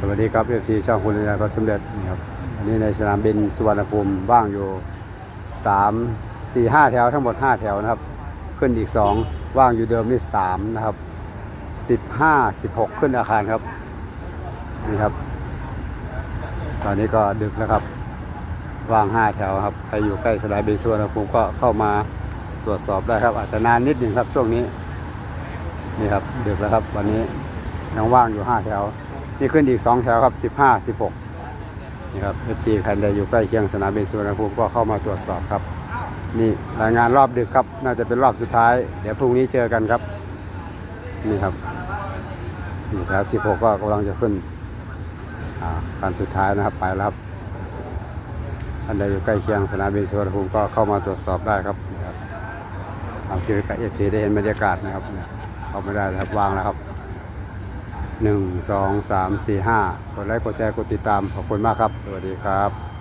สวัสดีครับเอฟซีช่องคุณยาก็สำเร็จนี่ครับอันนี้ในสนามบินสุวรรณภูมิว่างอยู่สามสี่ห้าแถวทั้งหมดห้าแถวนะครับ ขึ้นอีกสองว่างอยู่เดิมนี่สามนะครับสิบห้าสิบหกขึ้นอาคารครับนี่ครับ ตอนนี้ก็ดึกแล้วครับ ว่างห้าแถวครับใครอยู่ใกล้สนามบินสุวรรณภูมิก็เข้ามาตรวจสอบได้ครับ อาจจะนานนิดหนึ่งครับช่วงนี้นี่ครับดึกแล้วครับ วันนี้ยังว่างอยู่ห้าแถว นี่ขึ้นอีกสองแถวครับสิบห้าสิบหกนี่ครับ FC ใครใดอยู่ใกล้เคียงสนามบินสุวรรณภูมิก็เข้ามาตรวจสอบครับ นี่รายงานรอบดึกครับ น่าจะเป็นรอบสุดท้าย เดี๋ยวพรุ่งนี้เจอกันครับ นี่ครับนี่แถวสิบหกก็กำลังจะขึ้นอ่าการสุดท้ายนะครับไปแล้วครับท่านใดอยู่ใกล้เคียงสนามบินสุวรรณภูมิก็เข้ามาตรวจสอบได้ครับนี่ครับทำคลิปกับเอฟซีได้เห็นบรรยากาศนะครับ เข้าไม่ได้ครับวางแล้วครับ หนึ่งสองสามสี่ห้ากดไลค์กดแชร์กดติดตามขอบคุณมากครับ สวัสดีครับ